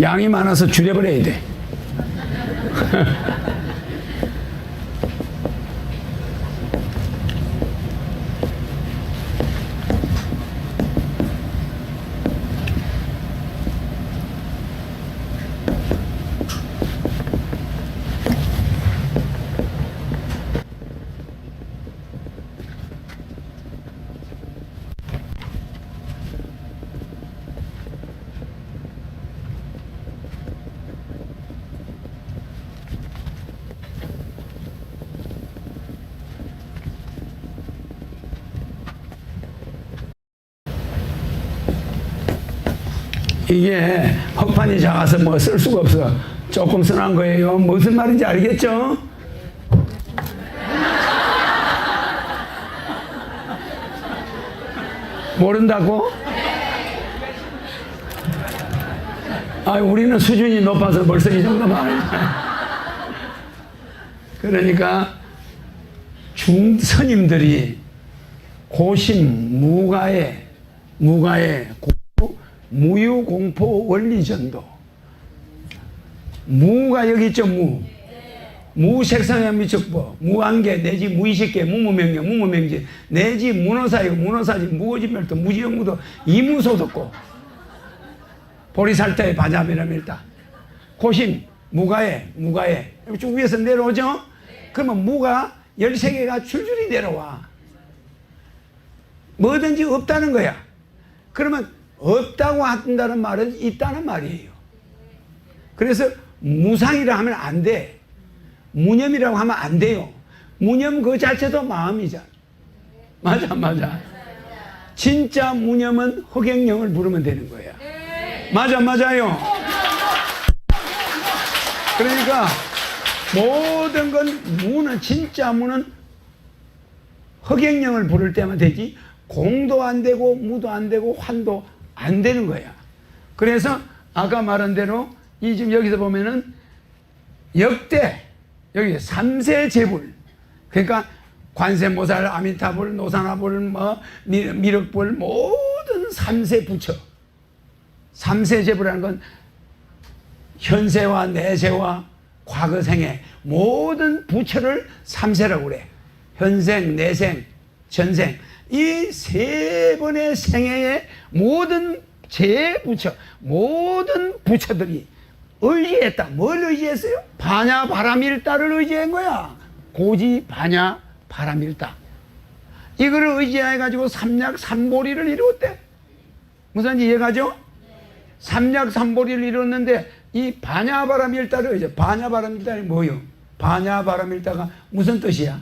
양이 많아서 줄여버려야 돼. 이게 헛판이 작아서 뭐 쓸 수가 없어. 조금 써난 거예요. 무슨 말인지 알겠죠? 모른다고? 아, 우리는 수준이 높아서 벌써 이 정도만. 그러니까 중 스님들이 고심 무가의 무가의 고- 무유공포 원리전도. 무가 여기 있죠 무. 무색상의 미척법 무한계 내지 무의식계 무무명령 무무명지 내지 문어사이고 문어사지 무거지멸도 무지영무도 이무소득고. 보리살타의 바자미라밀다 고심 무가에 무가에. 쭉 위에서 내려오죠? 그러면 무가 13개가 줄줄이 내려와. 뭐든지 없다는 거야. 그러면 없다고 한다는 말은 있다는 말이에요. 그래서 무상이라 하면 안 돼. 무념이라고 하면 안 돼요. 무념 그 자체도 마음이잖아. 맞아, 맞아. 진짜 무념은 허경영을 부르면 되는 거야. 맞아, 맞아요. 그러니까 모든 건 무는 진짜 무는 허경영을 부를 때만 되지 공도 안 되고 무도 안 되고 환도 안 되는 거야. 그래서 아까 말한 대로 이 지금 여기서 보면은 역대 여기 삼세 제불 그러니까 관세모살 아미타불 노사나불 뭐 미- 미륵불 모든 삼세 부처 삼세 제불이라는 건 현세와 내세와 과거생의 모든 부처를 삼세라고 그래. 현생, 내생, 전생. 이 세 번의 생애의 모든 제 부처, 모든 부처들이 의지했다. 뭘 의지했어요? 반야 바람일다를 의지한 거야. 고지 반야 바람일다. 이거를 의지해가지고 삼약 삼보리를 이루었대. 무슨 이해가죠? 삼약 삼보리를 이뤘는데 이 반야 바람일다를 이제 반야 바람일다이 뭐요? 반야 바람일다가 무슨 뜻이야?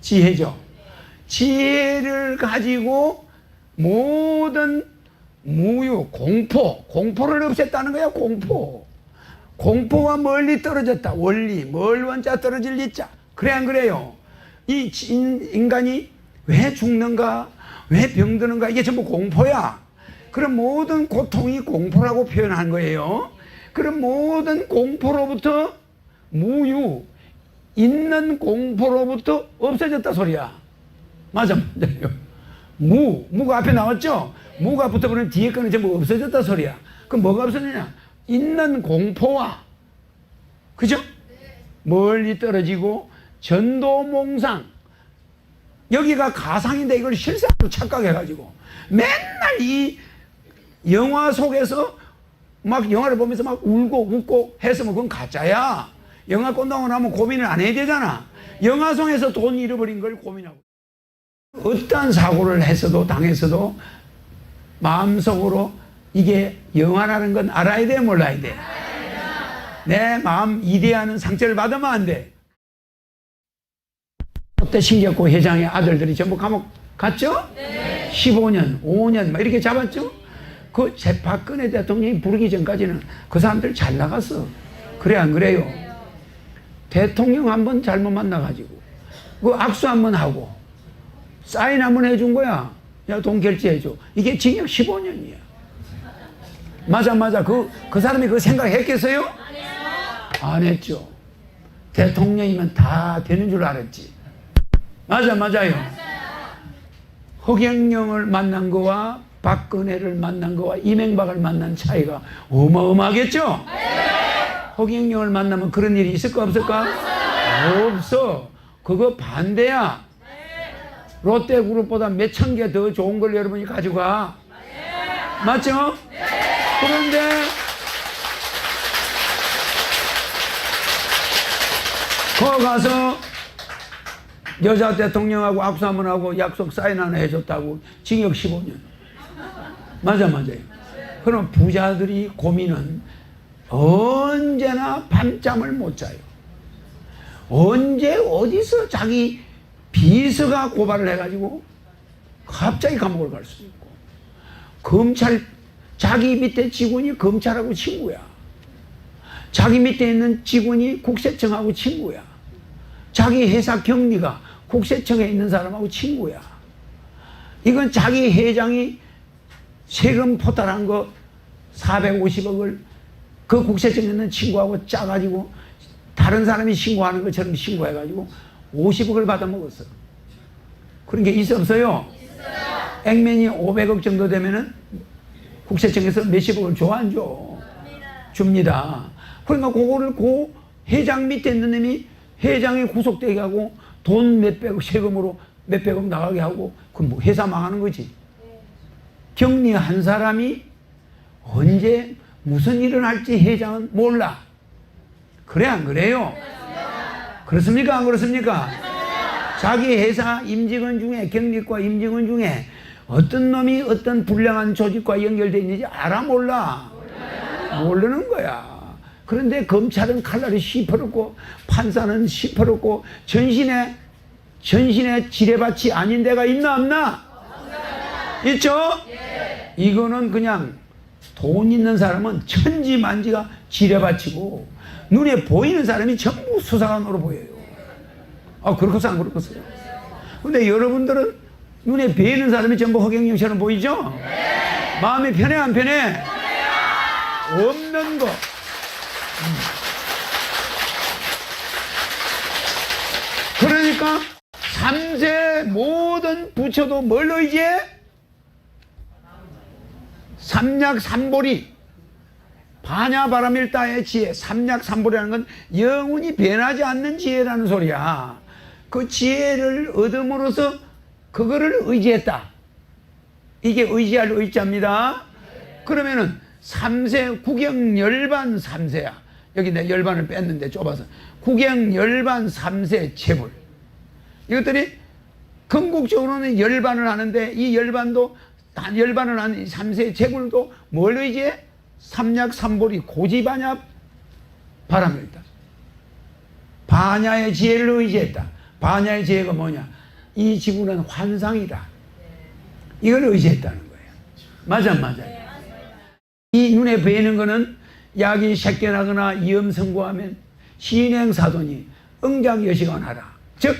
지혜죠. 지혜를 가지고 모든 무유 공포 공포를 없앴다는 거야 공포. 공포가 멀리 떨어졌다. 원리 멀 원자 떨어질 리자. 그래 안 그래요? 이 진- 인간이 왜 죽는가? 왜 병드는가? 이게 전부 공포야. 그럼 모든 고통이 공포라고 표현한 거예요. 그럼 모든 공포로부터 무유, 있는 공포로부터 없어졌다 소리야. 맞아, 맞아요. 무, 무가 앞에 나왔죠? 무가 붙어버리면 뒤에 거는 전부 없어졌다 소리야. 그럼 뭐가 없어지냐? 있는 공포와, 그죠? 멀리 떨어지고 전도몽상. 여기가 가상인데 이걸 실상으로 착각해가지고 맨날 이 영화 속에서 막 영화를 보면서 막 울고 웃고 했으면 그건 가짜야. 영화 끝나고 나면 고민을 안 해야 되잖아. 영화 속에서 돈 잃어버린 걸 고민하고. 어떠한 사고를 했어도 당했어도 마음속으로 이게 영화라는 건 알아야 돼, 몰라야 돼. 내 마음 이대하는 상처를 받으면 안 돼. 그때 신겼고 회장의 아들들이 전부 감옥 갔죠? 15년, 5년 막 이렇게 잡았죠? 그 제- 박근혜 대통령이 부르기 전까지는 그 사람들 잘 나갔어. 그래 안 그래요? 대통령 한 번 잘못 만나가지고 그 악수 한 번 하고 사인 한번 해준 거야. 야 돈 결제해줘. 이게 징역 15년이야. 맞아 맞아. 그, 그 사람이 그 생각했겠어요? 안 했죠. 대통령이면 다 되는 줄 알았지. 맞아 맞아요. 허경영을 만난 거와 박근혜를 만난 거와 이명박을 만난 차이가 어마어마하겠죠? 허경영을 만나면 그런 일이 있을까 없을까? 없어. 그거 반대야. 롯데그룹보다 몇 천 개 더 좋은 걸 여러분이 가져가. 맞죠? 그런데 거 가서 여자 대통령하고 악수 한번 하고 약속 사인 하나 해줬다고 징역 15년. 맞아, 맞아요. 그럼 부자들이 고민은 언제나 밤잠을 못 자요. 언제 어디서 자기 비서가 고발을 해가지고 갑자기 감옥을 갈 수 있고 검찰 자기 밑에 직원이 검찰하고 친구야. 자기 밑에 있는 직원이 국세청하고 친구야. 자기 회사 경리가 국세청에 있는 사람하고 친구야. 이건 자기 회장이 세금 포탈한 거 450억을 그 국세청에 있는 친구하고 짜가지고 다른 사람이 신고하는 것처럼 신고해가지고 50억을 받아먹었어. 그런 게 있어 없어요? 액면이 500억 정도 되면은 국세청에서 몇십억을 줘 안 줘? 줍니다. 그러니까 그거를 고 회장 밑에 있는 놈이 회장이 구속되게 하고 돈 몇백억 세금으로 몇백억 나가게 하고 그럼 뭐 회사 망하는 거지. 격리한 사람이 언제 무슨 일을 할지 회장은 몰라. 그래 안 그래요? 그렇습니까 안 그렇습니까? 자기 회사 임직원 중에 경리과 임직원 중에 어떤 놈이 어떤 불량한 조직과 연결되어 있는지 알아 몰라? 모르는 거야. 그런데 검찰은 칼날이 시퍼렇고 판사는 시퍼렇고 전신에 전신에 지뢰밭이 아닌 데가 있나 없나? 있죠? 이거는 그냥 돈 있는 사람은 천지만지가 지뢰밭이고 눈에 보이는 사람이 전부 수사관으로 보여요. 아 그렇겠어 안 그렇겠어요? 근데 여러분들은 눈에 베이는 사람이 전부 허경영처럼 보이죠? 마음이 편해 안 편해? 없는 거. 그러니까 삼세 모든 부처도 뭘 의지해? 삼약 삼보리 반야바람일다의 지혜 삼약 삼보리라는 건 영원히 변하지 않는 지혜라는 소리야. 그 지혜를 얻음으로써 그거를 의지했다. 이게 의지할 의자입니다. 그러면은 삼세 구경 열반 삼세야. 여기 내 열반을 뺐는데 좁아서. 구경 열반 삼세 재불. 이것들이 건국적으로는 열반을 하는데 이 열반도 단 열반을 하는 삼세 재불도 뭘 의지해? 삼약 삼보리 고지반야 바람일다. 반야의 지혜를 의지했다. 반야의 지혜가 뭐냐? 이 지구는 환상이다. 이걸 의지했다는 거예요. 맞아, 맞아. 이 눈에 보이는 거는 약이 새겨나거나 이염성고하면 신행사돈이 응장여시관하라. 즉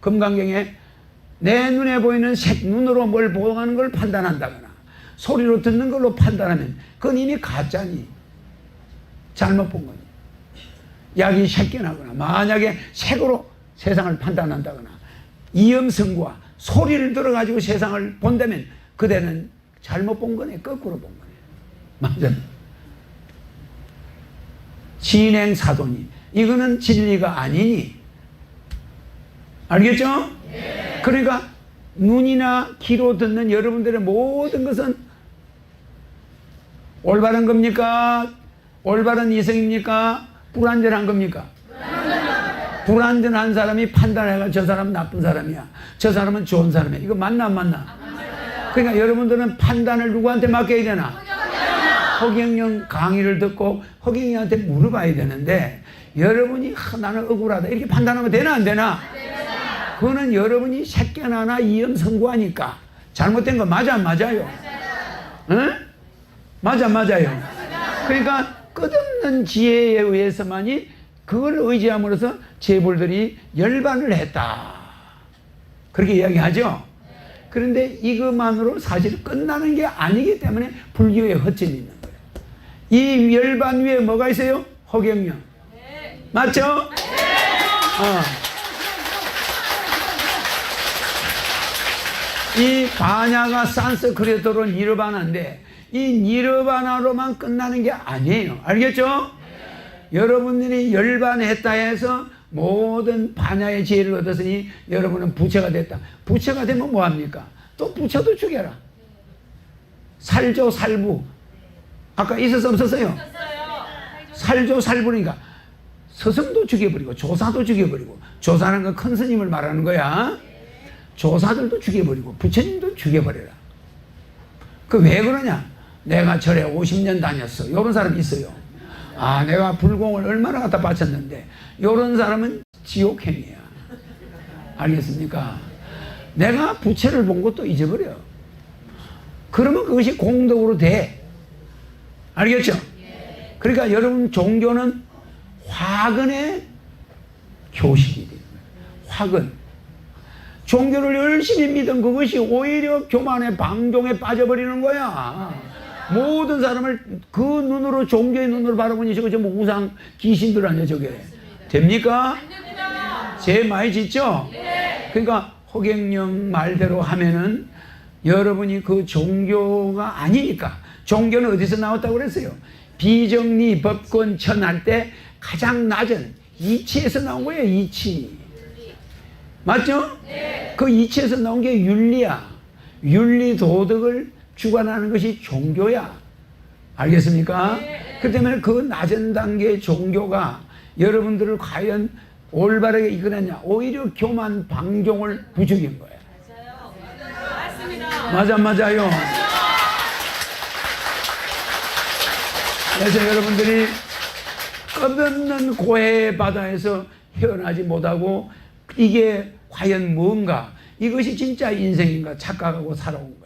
금강경에 내 눈에 보이는 색 눈으로 뭘 보는 걸 판단한다거나 소리로 듣는 걸로 판단하면 그건 이미 가짜니. 잘못 본 거니. 약이 새겨나거나 만약에 색으로 세상을 판단한다거나 이염성과 소리를 들어가지고 세상을 본다면 그대는 잘못 본 거네. 거꾸로 본 거네. 맞아. 진행 사돈이. 이거는 진리가 아니니. 알겠죠? 그러니까 눈이나 귀로 듣는 여러분들의 모든 것은 올바른 겁니까? 올바른 이성입니까? 불완전한 겁니까? 불완전한 사람이 판단해가 저 사람은 나쁜 사람이야. 저 사람은 좋은 사람이야. 이거 맞나 안 맞나? 그러니까 여러분들은 판단을 누구한테 맡겨야 되나? 허경영 강의를 듣고 허경영한테 물어봐야 되는데 여러분이 하, 나는 억울하다 이렇게 판단하면 되나 안 되나? 그거는 여러분이 새끼나나 이염 선고하니까 잘못된 거 맞아 안 맞아요? 응? 맞아 맞아요. 그러니까 끝없는 지혜에 의해서만이 그걸 의지함으로써 재벌들이 열반을 했다. 그렇게 이야기하죠. 그런데 이것만으로 사실 끝나는 게 아니기 때문에 불교에 허점이 있는 거예요. 이 열반 위에 뭐가 있어요? 허경영. 맞죠? 어. 이 바냐가 산스크리트로 니르바나인데 이 니르바나로만 끝나는 게 아니에요. 알겠죠? 여러분들이 열반했다 해서 모든 반야의 지혜를 얻었으니 여러분은 부처가 됐다. 부처가 되면 뭐합니까? 또 부처도 죽여라. 살조 살부. 아까 있었어 없었어요? 살조 살부니까 스승도 죽여버리고 조사도 죽여버리고 조사는 건 큰 스님을 말하는 거야. 조사들도 죽여버리고 부처님도 죽여버려라. 그 왜 그러냐? 내가 절에 50년 다녔어. 이런 사람 있어요. 아, 내가 불공을 얼마나 갖다 바쳤는데, 이런 사람은 지옥행이야. 알겠습니까? 내가 부채를 본 것도 잊어버려. 그러면 그것이 공덕으로 돼. 알겠죠? 그러니까 여러분 종교는 화근의 교식이 거예요. 화근. 종교를 열심히 믿은 그것이 오히려 교만의 방종에 빠져버리는 거야. 모든 사람을 그 눈으로 종교의 눈으로 바라보니 저거 전부 우상 귀신들 아니야 저게. 됩니까? 제 많이 짓죠? 그러니까 허경영 말대로 하면은 여러분이 그 종교가 아니니까 종교는 어디서 나왔다고 그랬어요? 비정리 법권 천할 때 가장 낮은 이치에서 나온 거예요 이치 맞죠? 그 이치에서 나온 게 윤리야 윤리 도덕을 주관하는 것이 종교야. 알겠습니까? 그 때문에 그 낮은 단계의 종교가 여러분들을 과연 올바르게 이끌었냐. 오히려 교만 방종을 부추긴 거야. 맞아 맞아요. 그래서 여러분들이 끝없는 고해 바다에서 헤어나지 못하고 이게 과연 뭔가? 이것이 진짜 인생인가? 착각하고 살아온 거예요.